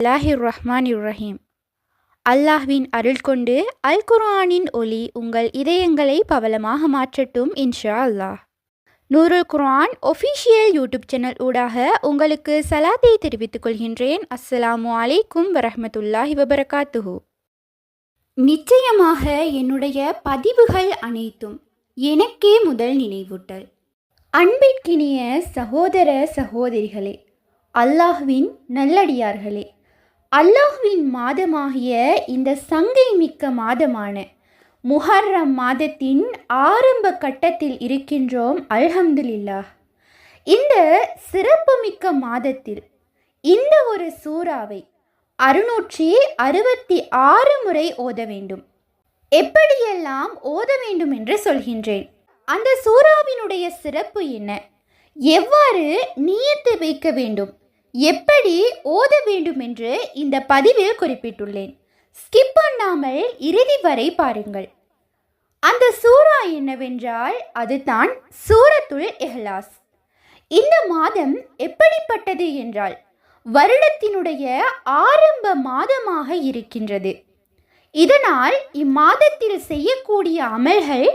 அல்லாஹிர் ரஹ்மான் ரஹீம் அல்லாஹ்வின் அருள் கொண்டு அல் குர்ஆனின் ஒளி உங்கள் இதயங்களை பவலமாக மாற்றட்டும் இன்ஷா அல்லாஹ். Noorul Quran official YouTube channel ஊடாக உங்களுக்கு சலாத்தை தெரிவித்துக் கொள்கின்றேன். அஸ்ஸலாமு அலைக்கும் வரஹமத்துல்லாஹி வபரகாத்துஹு. நிச்சயமாக என்னுடைய பதிவுகள் அனைத்தும் எனக்கே முதல் நினைவூட்டல். அன்பிற்கினிய சகோதர சகோதரிகளே அல்லாஹ்வின் நல்லடியார்களே அல்லாஹ்வின் மாதமாகிய இந்த சங்கை மிக்க மாதமான முஹர்ரம் மாதத்தின் ஆரம்ப கட்டத்தில் இருக்கின்றோம் அல்ஹம்துலில்லாஹ். இந்த சிறப்புமிக்க மாதத்தில் இந்த ஒரு சூறாவை அறுநூற்றி அறுபத்தி ஆறு முறை ஓத வேண்டும். எப்படியெல்லாம் ஓத வேண்டும் என்று சொல்கின்றேன். அந்த சூறாவினுடைய சிறப்பு என்ன? எவ்வாறு நீயத்து வைக்க வேண்டும்? எப்படி ஓத வேண்டும் என்று இந்த பதிவில் குறிப்பிட்டுள்ளேன். ஸ்கிப் பண்ணாமல் இறுதி வரை பாருங்கள். அந்த சூறா என்னவென்றால் அதுதான் சூரத்துல் எஹ்லாஸ் இந்த மாதம் எப்படிப்பட்டது என்றால் வருடத்தினுடைய ஆரம்ப மாதமாக இருக்கின்றது. இதனால் இம்மாதத்தில் செய்யக்கூடிய அமல்கள்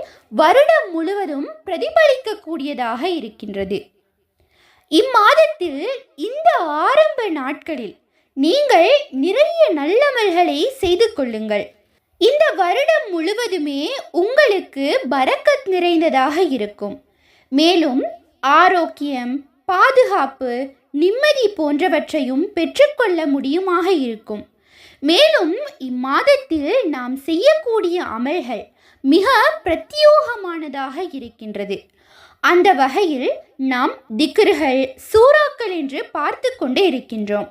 வருடம் முழுவதும் பிரதிபலிக்கக்கூடியதாக இருக்கின்றது. இம்மாதத்தில் இந்த ஆரம்ப நாட்களில் நீங்கள் நிறைய நல்லமல்களை செய்து கொள்ளுங்கள். இந்த வருடம் முழுவதுமே உங்களுக்கு பரக்கத் நிறைந்ததாக இருக்கும். மேலும் ஆரோக்கியம் பாதுகாப்பு நிம்மதி போன்றவற்றையும் பெற்றுக்கொள்ள முடியுமாக இருக்கும். மேலும் இம்மாதத்தில் நாம் செய்யக்கூடிய அமல்கள் மிக பிரத்யோகமானதாக இருக்கின்றது. அந்த வகையில் நாம் திக்ருகள் சூறாக்கள் என்று பார்த்து கொண்டே இருக்கின்றோம்.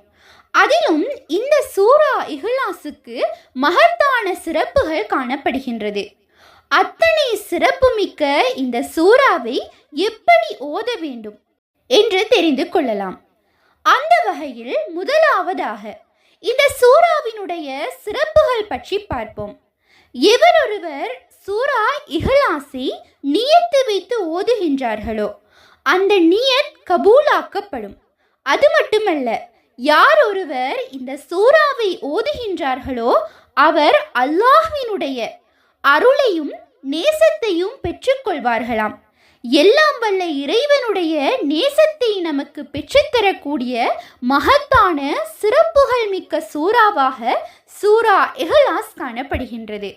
அதிலும் இந்த சூரா இஹ்லாஸுக்கு மகத்தான சிறப்புகள் காணப்படுகின்றது. அத்தனை சிறப்புமிக்க இந்த சூறாவை எப்படி ஓத வேண்டும் என்று தெரிந்து கொள்ளலாம். அந்த வகையில் முதலாவதாக இந்த சூறாவினுடைய சிறப்புகள் பற்றி பார்ப்போம். எவரொருவர் சூரா இஹலாசை நியத்து வைத்து ஓதுகின்றார்களோ? அந்த நியத் கபூலாக்கப்படும். அது மட்டுமல்ல யார் ஒருவர் இந்த சூறாவை ஓதுகின்றார்களோ அவர் அல்லாஹ்வினுடைய அருளையும் நேசத்தையும் பெற்றுக்கொள்வார்களாம். எல்லாம் வல்ல இறைவனுடைய நேசத்தை நமக்கு பெற்றுத்தரக்கூடிய மகத்தான சிறப்புகள் மிக்க சூறாவாக சூரா எஹலாஸ் காணப்படுகின்றது.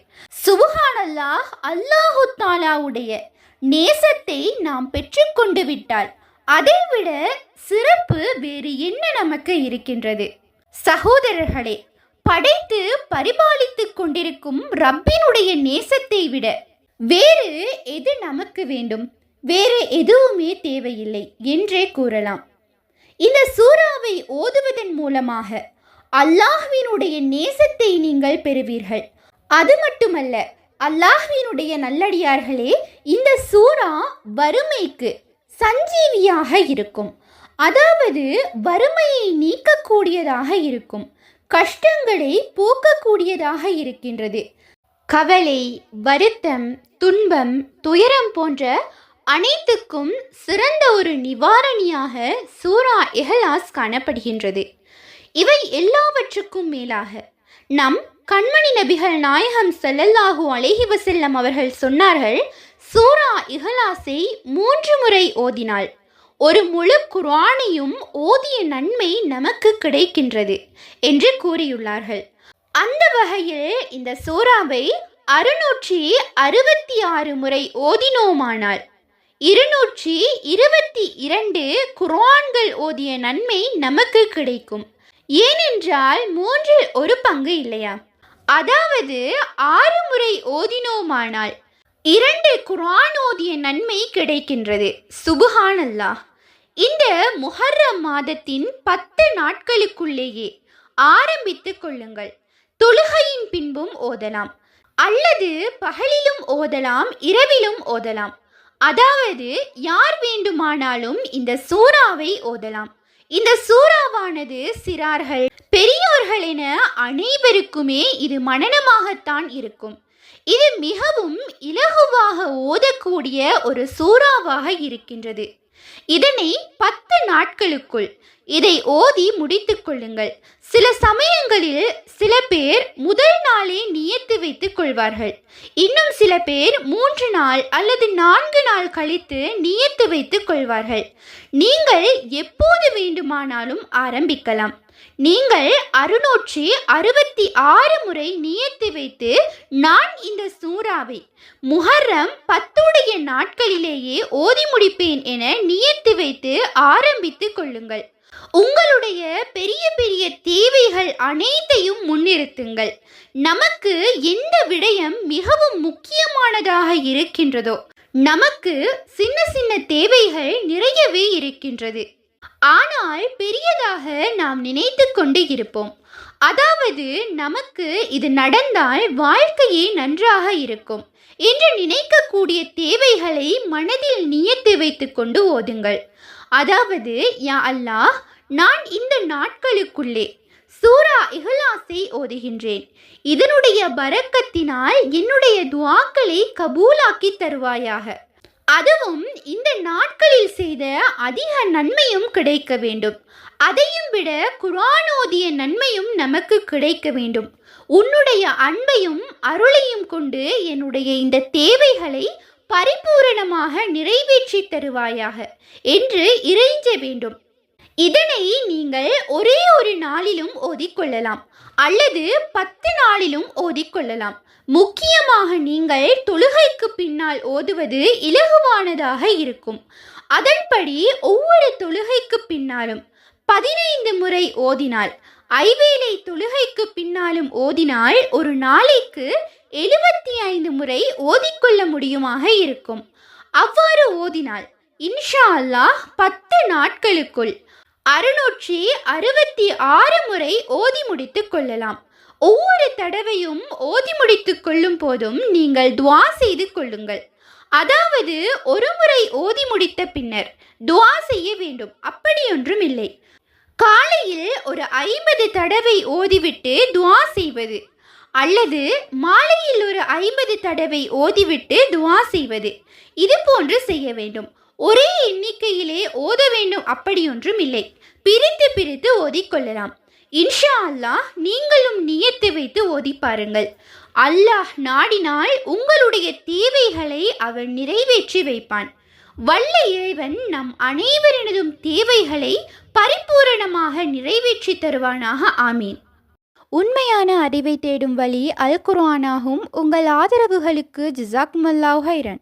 சுபஹானல்லாஹ் அல்லாஹு தாலாவுடைய நேசத்தை நாம் பெற்றுக்கொண்டு விட்டால் அதைவிட சிறப்பு வேறு என்ன நமக்கு இருக்கின்றது? சகோதரர்களே படைத்து பரிபாலித்துக் கொண்டிருக்கும் ரப்பினுடைய நேசத்தை விட வேறு எது நமக்கு வேண்டும்? வேறு எதுவுமே தேவையில்லை என்றே கூறலாம். இந்த சூறாவை ஓதுவதன் மூலமாக அல்லாஹ்வினுடைய நேசத்தை நீங்கள் பெறுவீர்கள். அது மட்டுமல்ல அல்லாஹ்வினுடைய நல்லடியார்களே இந்த சூறா வறுமைக்கு சஞ்சீவியாக இருக்கும். அதாவது வறுமையை நீக்கக்கூடியதாக இருக்கும். கஷ்டங்களை போக்கக்கூடியதாக இருக்கின்றது. கவலை வருத்தம் துன்பம் துயரம் போன்ற அனைத்துக்கும் சிறந்த ஒரு நிவாரணியாக சூரா எஹலாஸ் காணப்படுகின்றது. இவை எல்லாவற்றுக்கும் மேலாக நம் கண்மணி நபிகள் நாயகம் ஸல்லல்லாஹு அலைஹி வசல்லம் அவர்கள் சொன்னார்கள் சூரா இஹலாஸை மூன்று முறை ஓதினாள் ஒரு முழு குரானையும் ஓதிய நன்மை நமக்கு கிடைக்கின்றது என்று கூறியுள்ளார்கள். அந்த வகையில் இந்த சூறாவை அறுநூற்றி அறுபத்தி ஆறு முறை ஓதினோமானால் இருநூற்றி இருபத்தி இரண்டு குரான்கள் ஓதிய நன்மை நமக்கு கிடைக்கும். ஏனென்றால் மூன்றில் ஒரு பங்கு இல்லையா? அதாவது ஆறு முறை ஓதினோமானால் இரண்டு குரான் ஓதிய நன்மை கிடைக்கின்றது. சுபஹானல்லாஹ். இந்த முஹர்ரம் மாதத்தின் பத்து நாட்களுக்குள்ளேயே ஆரம்பித்துக் கொள்ளுங்கள். தொழுகையின் பின்பும் ஓதலாம். அல்லது பகலிலும் ஓதலாம் இரவிலும் ஓதலாம். அதாவது யார் வேண்டுமானாலும் இந்த சூறாவை ஓதலாம். இந்த சூறாவானது சிறார்கள் பெரியோர்கள் என அனைவருக்குமே இது மனனமாகத்தான் இருக்கும். இது மிகவும் இலகுவாக ஓதக்கூடிய ஒரு சூறாவாக இருக்கின்றது. இதனை பத்து நாட்களுக்குள் இதை ஓதி முடித்துக் கொள்ளுங்கள். சில சமயங்களில் சில பேர் முதல் நாளே நியத்து வைத்துக் கொள்வார்கள். இன்னும் சில பேர் மூன்று நாள் அல்லது நான்கு நாள் கழித்து நியத்து வைத்துக் கொள்வார்கள். நீங்கள் எப்போது வேண்டுமானாலும் ஆரம்பிக்கலாம். நீங்கள் அறுநூற்றி அறுபத்தி ஆறு முறை நியத்து வைத்து நான் இந்த சூறாவை முஹர்ரம் பத்துடைய நாட்களிலேயே ஓதி முடிப்பேன் என நியத்து வைத்து ஆரம்பித்துக் கொள்ளுங்கள். உங்களுடைய பெரிய பெரிய தேவைகள் அனைத்தையும் முன்னிறுத்துங்கள். நமக்கு எந்த விடயம் மிகவும் முக்கியமானதாக இருக்கின்றதோ நமக்கு சின்ன சின்ன தேவைகள் நிறையவே இருக்கின்றது. ஆனால் பெரியதாக நாம் நினைத்து கொண்டு இருப்போம். அதாவது நமக்கு இது நடந்தால் வாழ்க்கையே நன்றாக இருக்கும் என்று நினைக்கக்கூடிய தேவைகளை மனதில் நியத்து வைத்துக்கொண்டு ஓதுங்கள். அதாவது யா அல்லாஹ் நான் இந்த நாட்களுக்குள்ளே சூரா இஹ்லாஸை ஓதுகின்றேன். இதனுடைய பரக்கத்தினால் என்னுடைய துவாக்களை கபூலாக்கி தருவாயாக. அதுவும் இந்த நாட்களில் செய்த அதிக நன்மையும் கிடைக்க வேண்டும். அதையும் விட குரானோதிய ஓதிய நன்மையும் நமக்கு கிடைக்க வேண்டும். உன்னுடைய அன்பையும் அருளையும் கொண்டு என்னுடைய இந்த தேவைகளை பரிபூரணமாக நிறைவேற்றி தருவாயாக என்று இறைஞ்ச வேண்டும். இதனை நீங்கள் ஒரே ஒரு நாளிலும் ஓதிக்கொள்ளலாம் அல்லது பத்து நாளிலும் ஓதிக்கொள்ளலாம். முக்கியமாக நீங்கள் தொழுகைக்கு பின்னால் ஓதுவது இலகுவானதாக இருக்கும். அதன்படி ஒவ்வொரு தொழுகைக்கு பின்னாலும் பதினைந்து முறை ஓதினால் ஐவேளை தொழுகைக்கு பின்னாலும் ஓதினால் ஒரு நாளைக்கு எழுபத்தி ஐந்து முறை ஓதிக்கொள்ள முடியுமாக இருக்கும். அவ்வாறு ஓதினால் இன்ஷா அல்லாஹ் பத்து நாட்களுக்குள் அறுநூற்றி அறுபத்தி ஆறு முறை ஓதி முடித்துக் கொள்ளலாம். ஒவ்வொரு தடவையும் ஓதி முடித்து கொள்ளும் போதும் நீங்கள் துவா செய்து கொள்ளுங்கள். அதாவது ஒரு முறை ஓதி முடித்த பின்னர் துவா செய்ய வேண்டும். அப்படியொன்றும் இல்லை. காலையில் ஒரு ஐம்பது தடவை ஓதிவிட்டு துவா செய்வது அல்லது மாலையில் ஒரு ஐம்பது தடவை ஓதிவிட்டு துவா செய்வது இது போன்று செய்ய வேண்டும். ஒரே எண்ணிக்கையிலே ஓத வேண்டும் அப்படியொன்றும் இல்லை. பிரித்து பிரித்து ஓதிக்கொள்ளலாம் இன்ஷா அல்லாஹ் நீங்களும் நியத்து வைத்து ஓதி பாருங்கள். அல்லாஹ் நாடினால் உங்களுடைய தேவைகளை அவன் நிறைவேற்றி வைப்பான். வல்ல இறைவன் நம் அனைவரினதும் தேவைகளை பரிபூரணமாக நிறைவேற்றி தருவானாக ஆமீன். உண்மையான அறிவை தேடும் வழி அல் குர்ஆனாகும். உங்கள் ஆதரவுகளுக்கு ஜிசாக் மல்லாஹ் ஹைரன்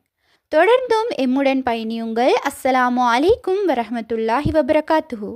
தொடர்ந்தும் எம்முடன் பயணியுங்கள். அஸ்ஸலாமு அலைக்கும் வரஹ்மத்துல்லாஹி வபரகாத்துஹு.